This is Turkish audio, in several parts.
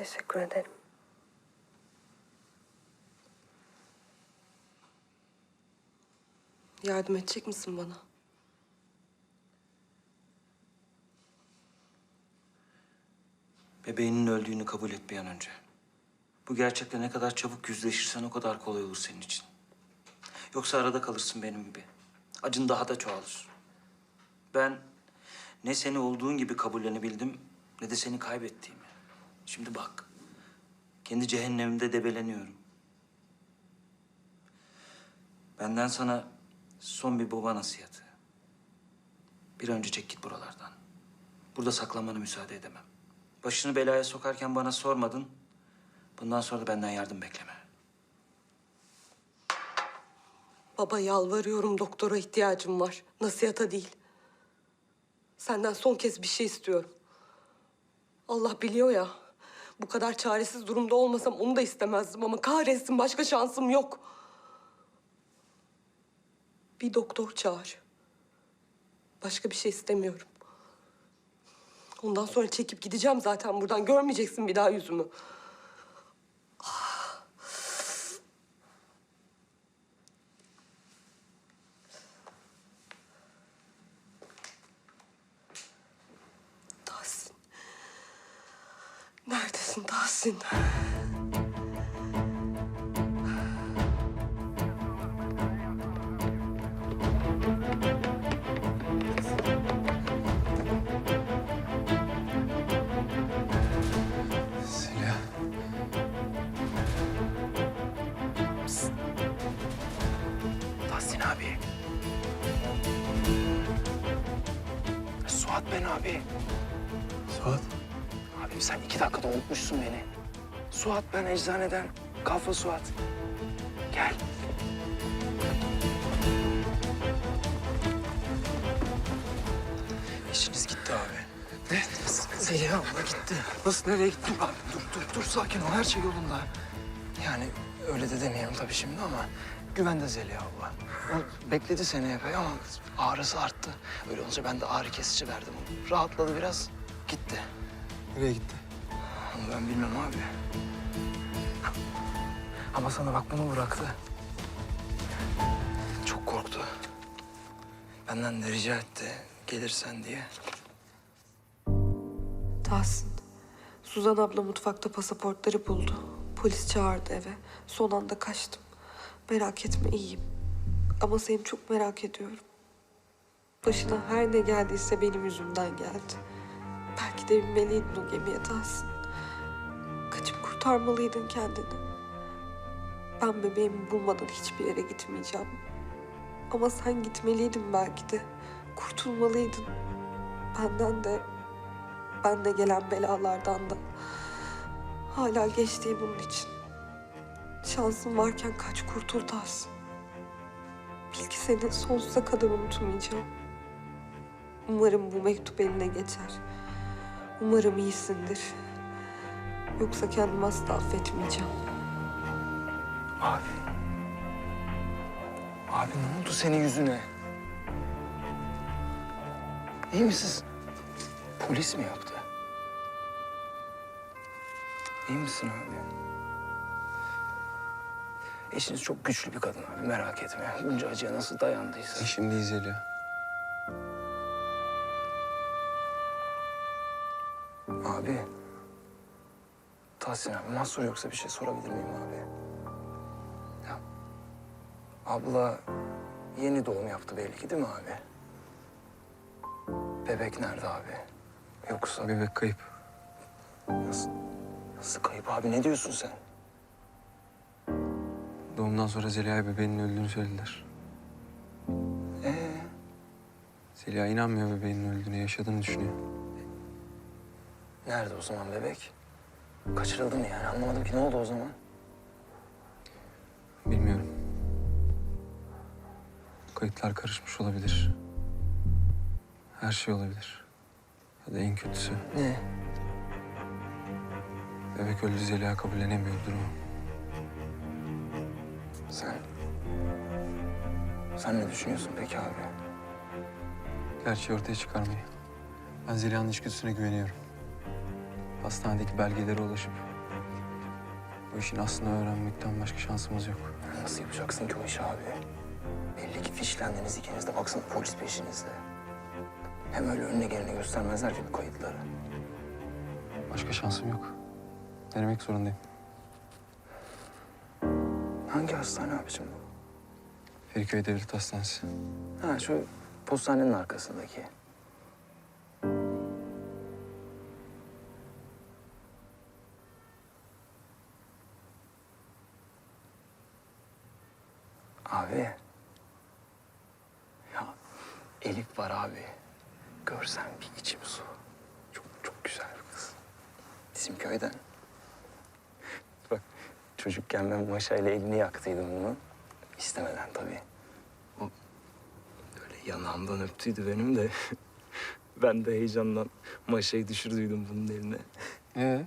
Teşekkür ederim. Yardım edecek misin bana? Bebeğinin öldüğünü kabul et bir an önce. Bu gerçekle ne kadar çabuk yüzleşirsen o kadar kolay olur senin için. Yoksa arada kalırsın benim gibi. Acın daha da çoğalır. Ben ne seni olduğun gibi kabullenebildim ne de seni kaybettiğimi. Şimdi bak. Kendi cehennemimde debeleniyorum. Benden sana son bir baba nasihatı. Bir önce çek git buralardan. Burada saklanmana müsaade edemem. Başını belaya sokarken bana sormadın. Bundan sonra da benden yardım bekleme. Baba yalvarıyorum doktora ihtiyacım var. Nasihata değil. Senden son kez bir şey istiyorum. Allah biliyor ya. Bu kadar çaresiz durumda olmasam onu da istemezdim ama kahretsin başka şansım yok. Bir doktor çağır. Başka bir şey istemiyorum. Ondan sonra çekip gideceğim zaten buradan. Görmeyeceksin bir daha yüzümü. Tahsin. Neredesin Tahsin? Zeliha. Tahsin abi. Suat ben abi. Suat. Sen iki dakikada unutmuşsun beni. Suat ben eczaneden. Kalfa Suat. Gel. İşiniz gitti abi. Ne? Zeliha abla gitti. Nasıl nereye gitti? Abi dur dur dur sakin ol her şey yolunda. Yani öyle de demeyelim tabii şimdi ama güvende Zeliha abla. O bekledi seni epey ama ağrısı arttı. Öyle olunca ben de ağrı kesici verdim. Rahatladı biraz gitti. Nereye gitti? Onu ben bilmem abi. Ama sana bak bunu bıraktı. Çok korktu. Benden de rica etti gelirsen diye. Tahsin. Suzan abla mutfakta pasaportları buldu. Polis çağırdı eve. Son anda kaçtım. Merak etme iyiyim. Ama seni çok merak ediyorum. Başına her ne geldiyse benim yüzümden geldi. De binmeliydin o gemiye Tahsin. Kaçıp kurtarmalıydın kendini. Ben bebeğimi bulmadan hiçbir yere gitmeyeceğim. Ama sen gitmeliydin belki de. Kurtulmalıydın. Benden de bende gelen belalardan da. Hala geçtiği bunun için. Şansın varken kaç kurtul Tahsin. Bil ki seni sonsuza kadar unutmayacağım. Umarım bu mektup eline geçer. Umarım iyisindir. Yoksa kendimi asla affetmeyeceğim. Abi. Abi ne oldu senin yüzüne? İyi misin? Polis mi yaptı? İyi misin abi? Eşiniz çok güçlü bir kadın abi merak etme. Bunca acıya nasıl dayandıysa. Eşim değil Zeliha. Abi. Tahsin abi mahsur yoksa bir şey sorabilir miyim abi? Ya, abla yeni doğum yaptı belki değil mi abi? Bebek nerede abi? Yoksa Bebek kayıp. nasıl, nasıl kayıp abi ne diyorsun sen? Doğumdan sonra Zeliha'ya bebeğinin öldüğünü söylediler. Ee, Zeliha inanmıyor bebeğinin öldüğüne, yaşadığını düşünüyor. Nerede o zaman bebek? Kaçırıldı mı yani anlamadım ki ne oldu o zaman? Bilmiyorum. Kayıtlar karışmış olabilir. Her şey olabilir. Ya da en kötüsü Ne? bebek öldü Zeliha kabullenemiyor durumu. Sen... Sen ne düşünüyorsun peki abi? Gerçeği ortaya çıkarmayı. Ben Zeliha'nın içgüdüsüne güveniyorum. Hastanedeki belgelere ulaşıp Bu işin aslını öğrenmekten başka şansımız yok. Nasıl yapacaksın ki o işi abi? Belli ki fişlendiniz ikiniz de. Baksana polis peşinizde. Hem öyle önüne geleni göstermezler ki bu kayıtları. Başka şansım yok. Denemek zorundayım. Hangi hastane abicim bu? Feriköy Devlet Hastanesi. Ha şu postanenin arkasındaki. Abi. Ya Elif var abi. Görsen bir içim su. Çok çok güzel bir kız. Bizim köyden. Bak çocukken ben maşayla elini yaktıydım bunu. İstemeden tabii. O Böyle yanağımdan öptüydü benim de. ben de heyecandan maşayı düşürdüydüm bunun eline. Ee?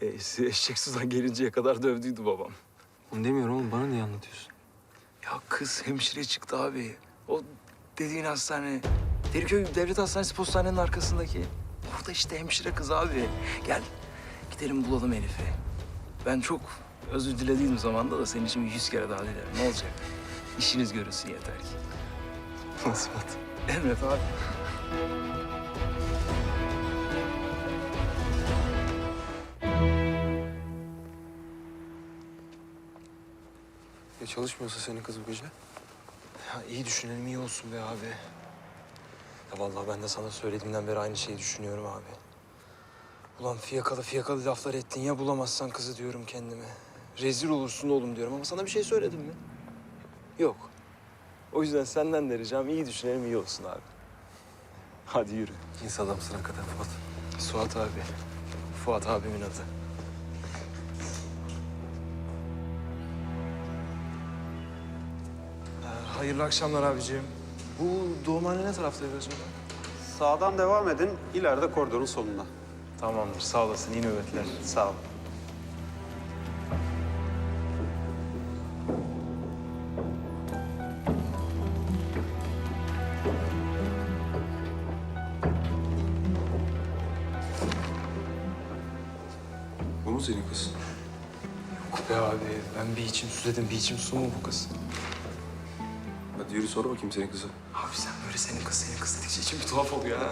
E, eşek sudan gelinceye kadar dövdüydü babam. Onu demiyorum oğlum. Bana niye anlatıyorsun? Ya kız hemşire çıktı abi. O dediğin hastane. Deriköy Devlet Hastanesi postanenin arkasındaki. Orada işte hemşire kız abi. Gel gidelim bulalım Elif'i. Ben çok özür dilediğim zamanda da senin için bir yüz kere daha dilerim. Ne olacak? İşiniz görülsün yeter ki. Nasmat. Emret abi. Ya çalışmıyorsa senin kız bu gece? Ya iyi düşünelim iyi olsun be abi. Ya vallahi ben de sana söylediğimden beri aynı şeyi düşünüyorum abi. Ulan fiyakalı fiyakalı laflar ettin ya bulamazsan kızı diyorum kendime. Rezil olursun oğlum diyorum ama sana bir şey söyledim mi? Yok. O yüzden senden de ricam iyi düşünelim iyi olsun abi. Hadi yürü. İnsan adamsın hakikaten Fuat. Suat abi. Fuat abimin adı. Hayırlı akşamlar abiciğim. Bu doğumhane ne taraftaydı acaba? Sağdan devam edin, ileride koridorun sonunda. Tamamdır. Sağ olasın. İyi nöbetler. Sağ olun. Bu mu senin kız? Yok be abi. Ben bir içim su dedim. Bir içim su mu bu kız? Hadi yürü sor bakayım senin kızı. Abi sen böyle senin kız, senin kız dedikçe içim bir tuhaf oluyor ha.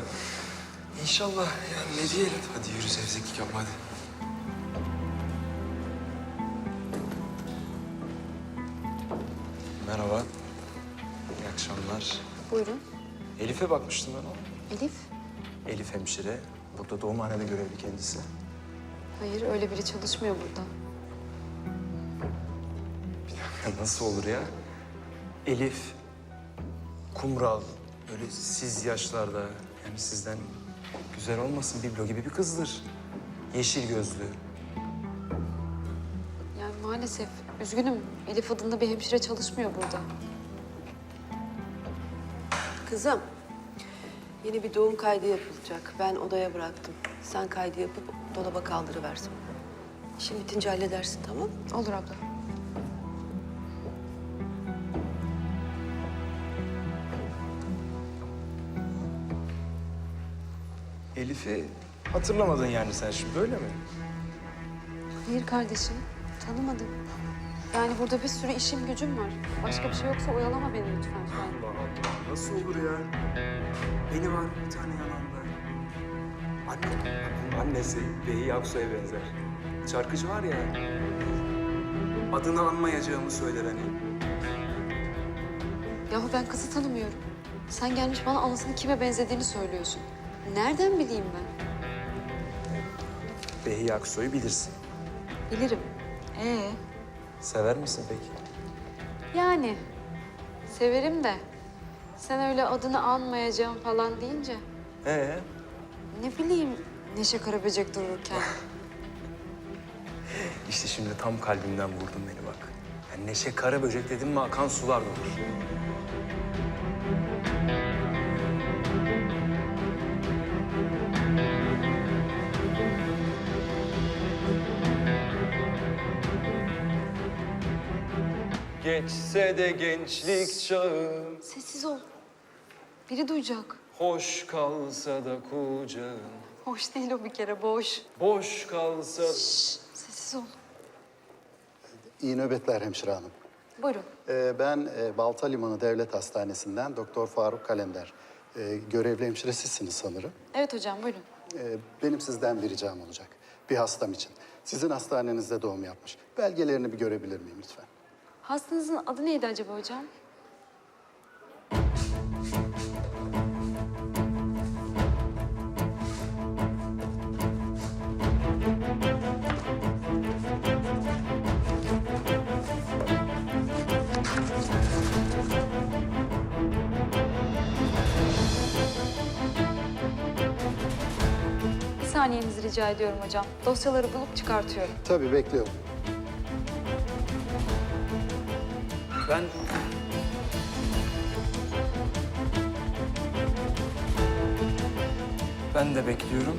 İnşallah. Yani ne diyelim? Hadi yürü zevzeklik yapma hadi. Merhaba. İyi akşamlar. Buyurun. Elif'e bakmıştım ben o. Elif? Elif hemşire. Burada doğumhanede görevli kendisi. Hayır öyle biri çalışmıyor burada. Ya nasıl olur ya? Elif, kumral, böyle siz yaşlarda, yani sizden güzel olmasın biblo gibi bir kızdır. Yeşil gözlü. Yani maalesef üzgünüm. Elif adında bir hemşire çalışmıyor burada. Kızım, yeni bir doğum kaydı yapılacak. Ben odaya bıraktım. Sen kaydı yapıp dolaba kaldırıversin. İşin bitince halledersin, tamam mı? Olur abla. Elif'i hatırlamadın yani sen şimdi öyle mi? Hayır kardeşim. Tanımadım. Yani burada bir sürü işim gücüm var. Başka bir şey yoksa oyalama beni lütfen. Allah Allah. Nasıl olur ya? Beni var bir tane yanında. Anne, annesi Behi Aksu'ya benzer. Şarkıcı var ya. Adını anmayacağımı söyler hani. Yahu ben kızı tanımıyorum. Sen gelmiş bana anasının kime benzediğini söylüyorsun. Nereden bileyim ben? Behi Aksu'yu bilirsin. Bilirim. Ee, Sever misin peki? yani severim de sen öyle adını anmayacağım falan deyince Ee? ne bileyim Neşe Karaböcek dururken. İşte şimdi tam kalbimden vurdun beni bak. Yani Neşe Karaböcek dedim mi akan sular durur. Geçse de gençlik çağım, Sessiz ol. Biri duyacak. hoş kalsa da kucağım. Hoş değil o bir kere boş. Boş kalsa... Şşş, Sağ ol. İyi nöbetler hemşire hanım. Buyurun. Ee, ben e, Balta Limanı Devlet Hastanesi'nden Doktor Faruk Kalender. Ee, görevli hemşire sizsiniz sanırım. Evet hocam buyurun. Ee, benim sizden bir ricam olacak. Bir hastam için. Sizin hastanenizde doğum yapmış. Belgelerini bir görebilir miyim lütfen? Hastanızın adı neydi acaba hocam? Bir saniyenizi rica ediyorum hocam. Dosyaları bulup çıkartıyorum. Tabii bekliyorum. Ben Ben de bekliyorum.